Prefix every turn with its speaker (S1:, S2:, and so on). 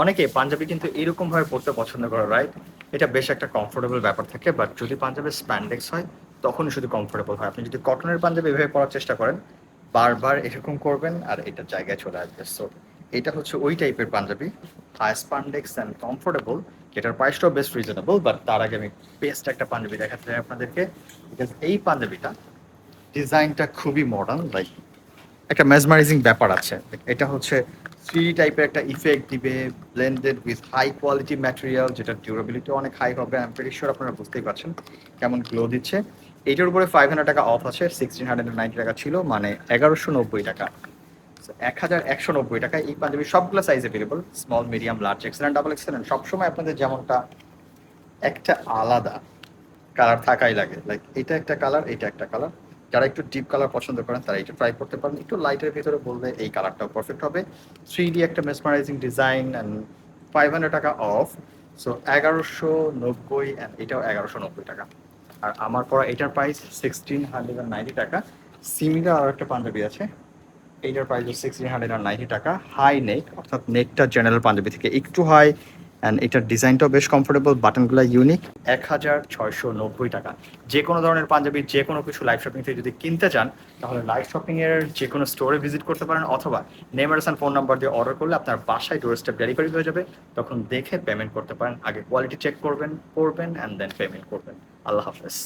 S1: অনেকে পাঞ্জাবি কিন্তু এরকম ভাবে পড়তে পছন্দ করে রাইট এটা বেশ একটা কমফোর্টেবল ব্যাপার থাকে বাট যদি পাঞ্জাবের স্প্যান্ডেক্স হয়, তখনই শুধু কমফোর্টেবল হয়। আপনি যদি কটনের পাঞ্জাবি এভাবে পরার চেষ্টা করেন, বারবার এরকম করবেন আর এটা জায়গায় চলে আসবে। সো এটা হচ্ছে ওই টাইপের Punjabi. High spandex and comfortable যেটার প্রাইসটাও বেস্ট রিজনেবল বাট তার আগে আমি বেস্ট একটা পাঞ্জাবি দেখাতে চাই আপনাদেরকে। বিকজ এই পাঞ্জাবিটা ডিজাইনটা খুবই মডার্ন লাইক একটা মেজমারাইজিং ব্যাপার আছে। এটা হচ্ছে থ্রি টাইপের একটা ইফেক্ট দিবে blended with high quality material যেটা ডিউরেবিলিটি অনেক হাই হবে আই এম শিওর আপনারা বুঝতেই পারছেন কেমন গ্লো দিচ্ছে। এটার উপরে ফাইভ হান্ড্রেড টাকা অফ আছে সিক্সটিন হান্ড্রেড নাইনটি টাকা ছিল মানে এগারোশো নব্বই টাকা। এক হাজার একশো নব্বই টাকা, এই পাঞ্জাবি সবগুলো size available small medium large excellent double excellent সবসময় আপনাদের যেমনটা একটা আলাদা কালার থাকাই লাগে। লাইক এটা একটা কালার এটা একটা কালার যারা একটু ডিপ কালার পছন্দ করেন, তারা একটু ট্রাই করতে পারেন। একটু লাইটের ভিতরে বললে এই কালারটাও পারফেক্ট হবে। থ্রি ডি একটা mesmerising design and five hundred টাকা অফ সো এগারোশো নব্বই অ্যান্ড এটাও এগারোশো নব্বই টাকা। আর আমার পরা এটার price sixteen hundred and ninety টাকা। সিমিলার আর একটা পাঞ্জাবি আছে। এইটার price sixteen hundred and ninety টাকা। হাই নেক অর্থাৎ নেকটা জেনারেল পাঞ্জাবি থেকে একটু হাই অ্যান্ড এটার ডিজাইনটাও বেশ কমফোর্টেবল বাটনগুলো ইউনিক এক হাজার ছয়শো নব্বই টাকা। যে কোনো ধরনের পাঞ্জাবি যে কোনো কিছু লাইভ শপিং থেকে যদি কিনতে চান, তাহলে লাইভ শপিংয়ের যে কোনো স্টোরে ভিজিট করতে পারেন, অথবা নেমারসান ফোন নাম্বার দিয়ে অর্ডার করলে আপনার বাসায় ডোর স্টেপ ডেলিভারি হয়ে যাবে। তখন দেখে পেমেন্ট করতে পারেন। আগে কোয়ালিটি চেক করবেন করবেন অ্যান্ড দেন পেমেন্ট করবেন। আল্লাহ হাফেজ।